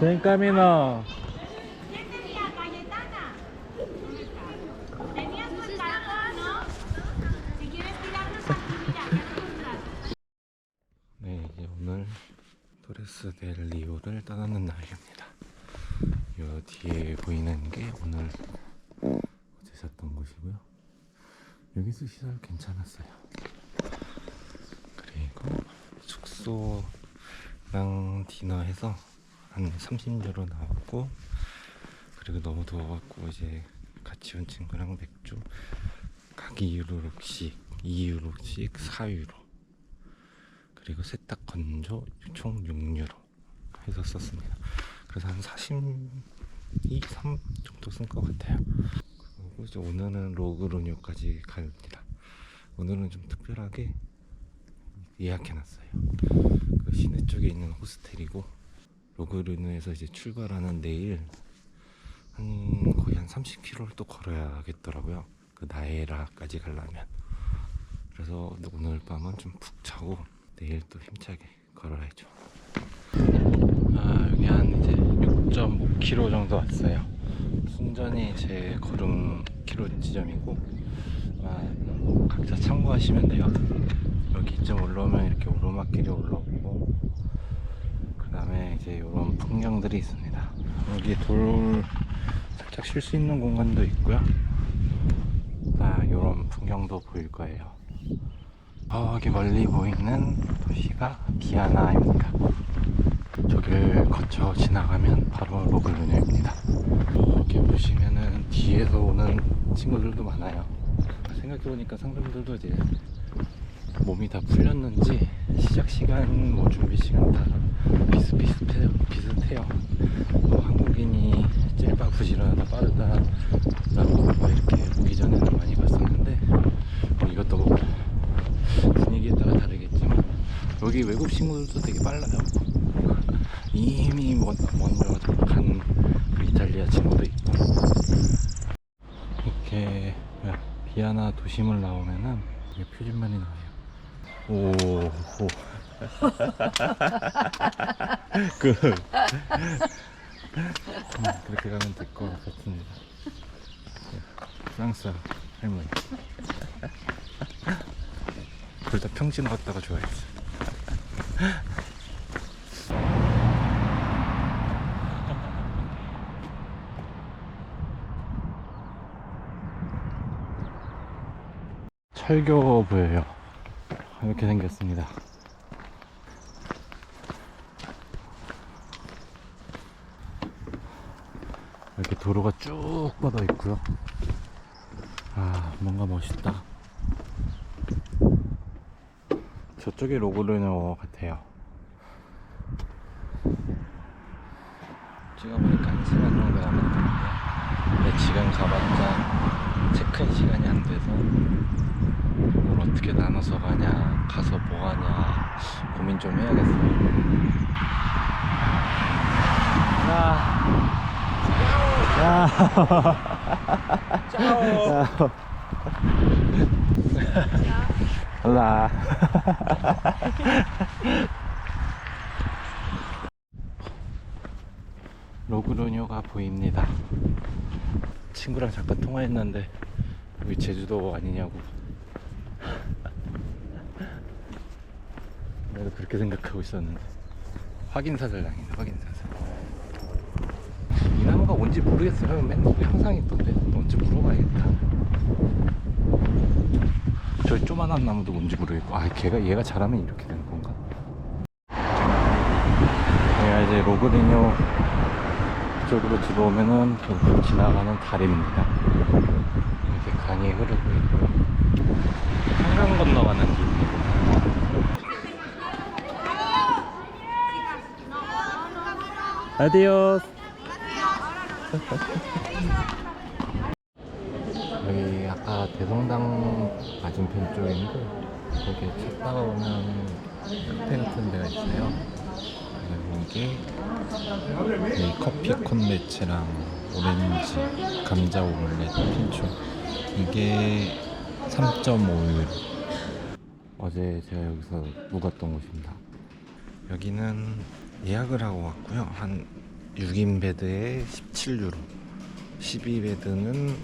En camino. Tía Cayetana. ¿Dónde está? Tenías tu escalón, ¿no? Si quieres tirarnos aquí, mira, aquí atrás. 네, 이제 오늘 토레스 델 리오를 떠나는 날입니다. 요 뒤에 보이는 게 오늘 어제 잤던 곳이고요. 여기서 시설 괜찮았어요. 그리고 숙소랑 디너해서 한 30유로 나왔고 그리고 너무 더워갖고 이제 같이 온 친구랑 맥주 각 2유로씩 2유로씩 4유로 그리고 세탁 건조 총 6유로 해서 썼습니다. 그래서 한 42, 3 정도 쓴 것 같아요. 그리고 이제 오늘은 로그로뇨까지 갑니다. 오늘은 좀 특별하게 예약해놨어요. 그 시내 쪽에 있는 호스텔이고 로그로뇨에서 이제 출발하는 내일 한 거의 한 30km를 또 걸어야겠더라고요. 그 나에라까지 가려면. 그래서 오늘 밤은 좀 푹 자고 내일 또 힘차게 걸어야죠. 아 여기 한 이제 6.5km 정도 왔어요. 순전히 제 걸음 키로 지점이고 아, 각자 참고하시면 돼요. 여기쯤 올라오면 이렇게 오르막길이 올라오고 그 다음에 이제 이런 풍경들이 있습니다. 여기 돌 살짝 쉴 수 있는 공간도 있고요. 아, 이런 풍경도 보일 거예요. 저기 멀리 보이는 도시가 비아나입니다. 저길 거쳐 지나가면 바로 로글루뇨입니다. 이렇게 보시면은 뒤에서 오는 친구들도 많아요. 생각해보니까 상점들도 이제 몸이 다 풀렸는지 시작 시간, 뭐 준비 시간 다 비슷비슷해요. 비슷해요. 뭐 한국인이 찔바 부지런하다 빠르다 라고 뭐 이렇게 보기 전에는 많이 봤었는데 뭐 이것도 뭐 분위기에 따라 다르겠지만 여기 외국 친구들도 되게 빨라요. 이미 먼- 먼저 간그 이탈리아 친구도 있고 이렇게 비아나 도심을 나오면은 표준말이 나와요. 오, 오. 그 음, 그렇게 가면 될 것 같습니다. 프랑스 할머니. 둘 다 평지 나왔다가 좋아했어. 철교 보여요. 이렇게 생겼습니다. 이렇게 도로가 쭉 뻗어 있고요. 아, 뭔가 멋있다. 저쪽에 로그르뇨 같아요. 찍어보니까 한 시간 정도. 근데 지금 가봤자 체크인 시간이 안 돼서 뭘 어떻게 나눠서 가냐, 가서 뭐 하냐 고민 좀 해야겠어요. 야. 야. 로그로뇨가 보입니다. 친구랑 잠깐 통화했는데 여기 제주도 아니냐고. 나도 그렇게 생각하고 있었는데 확인사살 당했네 확인사살. 이 나무가 뭔지 모르겠어요. 맨날 항상 있던데 뭔지 물어봐야겠다. 저 조만한 나무도 뭔지 모르겠고 아 걔가 얘가 자라면 이렇게 되는 건가? 내가 이제 로그리뇨 쪽으로 들어오면은 지나가는 다리입니다. 이렇게 강이 흐르고 있고요. 한강 건너가는 길입니다. 아디오스. 여기 아까 대성당 맞은편 쪽인데 거기에 찾다가 카페 같은 데가 있어요. 이 커피 콘매치랑 오렌지, 감자 오믈렛, 핀초 이게 3.5유로 어제 제가 여기서 묵었던 곳입니다. 여기는 예약을 하고 왔고요. 한 6인 베드에 17유로 12베드는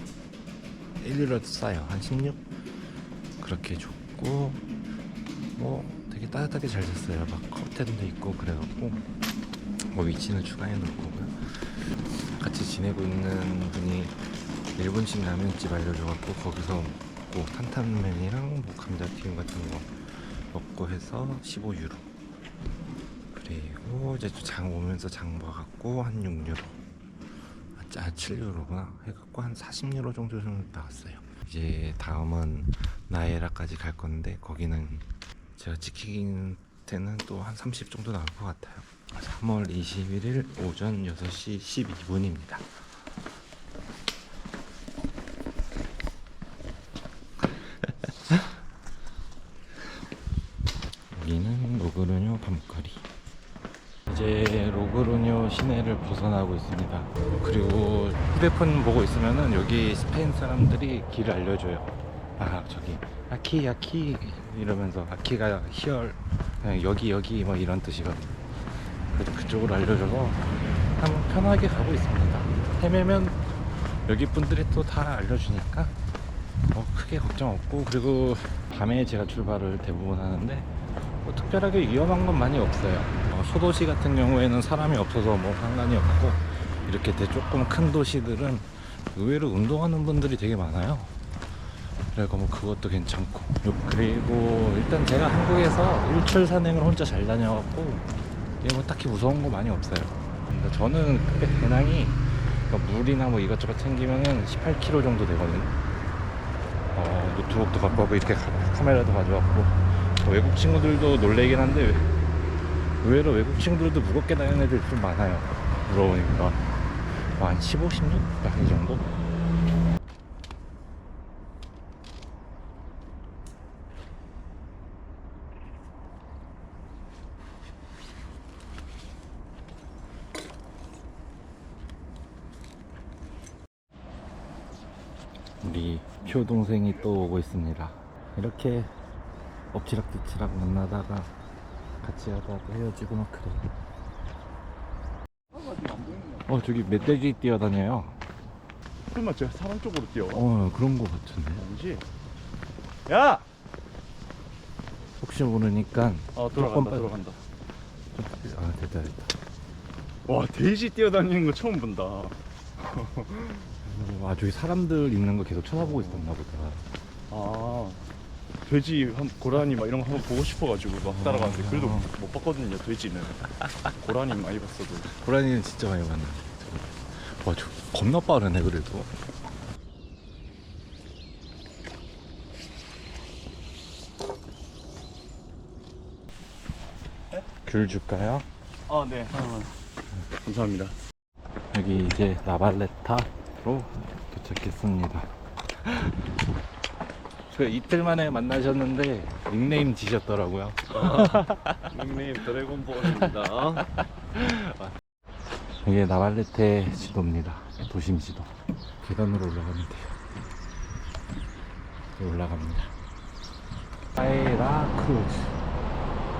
1유로 싸요. 한 16? 그렇게 줬고 뭐 되게 따뜻하게 잘 잤어요. 막 커튼도 있고 그래갖고 뭐 위치는 추가해 놓을 거고요. 같이 지내고 있는 분이 일본식 라면집 알려줘갖고 거기서 먹고 탄탄면이랑 뭐 감자튀김 같은 거 먹고 해서 15유로. 그 리고 이제 또장 오면서 장 봐갖고 한 6유로 아 7유로구나 해갖고 한 40유로 정도 좀 나왔어요. 이제 다음은 나에라까지 갈 건데 거기는 제가 지키긴 때는 또 한 30 정도 나올 것 같아요. 3월 21일 오전 6시 12분입니다. 여기는 로그르뇨 밤거리 이제 로그르뇨 시내를 벗어나고 있습니다. 그리고 휴대폰 보고 있으면은 여기 스페인 사람들이 길을 알려줘요. 아 저기 아키 아키 이러면서 아키가 히얼 그냥 여기 여기 뭐 이런 뜻이거든요 그래서 그쪽으로 알려줘서 한번 편하게 가고 있습니다. 헤매면 여기 분들이 또 다 알려주니까 뭐 크게 걱정 없고 그리고 밤에 제가 출발을 대부분 하는데 뭐 특별하게 위험한 건 많이 없어요. 어, 소도시 같은 경우에는 사람이 없어서 뭐 상관이 없고 이렇게 대- 조금 큰 도시들은 의외로 운동하는 분들이 되게 많아요. 그래서 뭐 그것도 괜찮고. 요- 그리고 일단 제가 한국에서 일출 산행을 혼자 잘 다녀갖고 이게 뭐 딱히 무서운 거 많이 없어요. 근데 저는 배- 배낭이 그러니까 물이나 뭐 이것저것 챙기면은 18kg 정도 되거든요. 어, 노트북도 갖고 가고 이렇게 카- 카메라도 가져왔고. 뭐 외국 친구들도 놀래긴 한데 의외로 외국 친구들도 무겁게 다니는 애들 좀 많아요 물어보니까 뭐 한 15, 16? 딱이 정도? 우리 표 동생이 또 오고 있습니다. 이렇게 엎치락뒤치락 만나다가 같이 하다가 헤어지고 막 그래. 어 저기 멧돼지 뛰어다녀요. 설마 제가 사람 쪽으로 뛰어? 어 그런 거 같은데. 아니지? 야! 혹시 모르니까. 어 조금 빨리- 들어간다 아 됐다 됐다. 와 돼지 뛰어다니는 거 처음 본다 아 저기 사람들 있는 거 계속 쳐다보고 있었나 보다. 아 돼지 한 고라니 막 이런 거 한번 보고 싶어가지고 막 따라가는데 그래도 아. 못 봤거든요 돼지는 고라니 많이 봤어도 고라니는 진짜 많이 봤는데. 와 저 겁나 빠르네 그래도. 귤 줄까요? 아네 하나만 감사합니다 여기 이제 나발레타로 도착했습니다. 그 이틀 만에 만나셨는데 닉네임 지셨더라고요. 닉네임 드래곤볼입니다 이게 나발레테 지도입니다. 도심 지도. 계단으로 올라가면 돼요. 올라갑니다. 파에라 크루즈.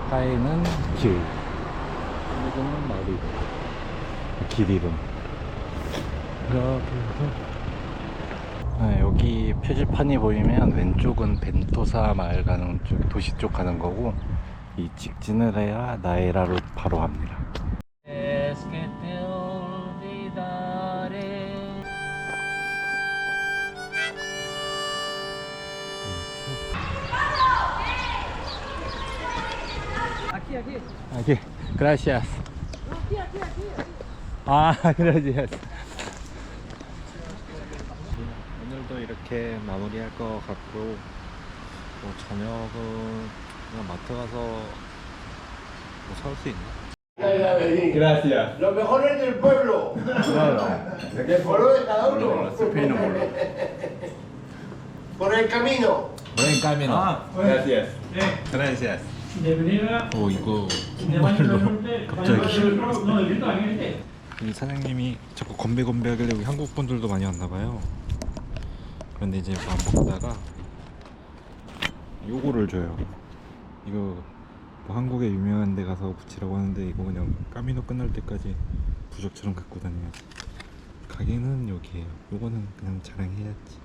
파에는 길. 크루즈는 마리. 길 이름. 이렇게 해서 네, 여기 표지판이 보이면 왼쪽은 벤토사 마을 가는 쪽, 도시 쪽 가는 거고 이 직진을 해야 나에라로 바로 갑니다. Aquí, gracias. 아, gracias. 오늘도 이렇게 마무리할 것 같고, 뭐 저녁은 그냥 마트 가서 뭐 사올 수 있나? Gracias. Lo mejor es del pueblo. El pueblo de cada uno. Por el camino. Buen camino. Gracias. Gracias. 오 이거 llamarlo 갑자기 No, el grito también 이 사장님이 자꾸 건배 건배 하길래 여기 한국 분들도 많이 왔나 봐요. 그런데 이제 밥 먹다가 요거를 줘요. 이거 뭐 한국에 유명한 데 가서 붙이라고 하는데 이거 그냥 까미노 끝날 때까지 부적처럼 갖고 다녀야지 가게는 여기에요. 요거는 그냥 자랑해야지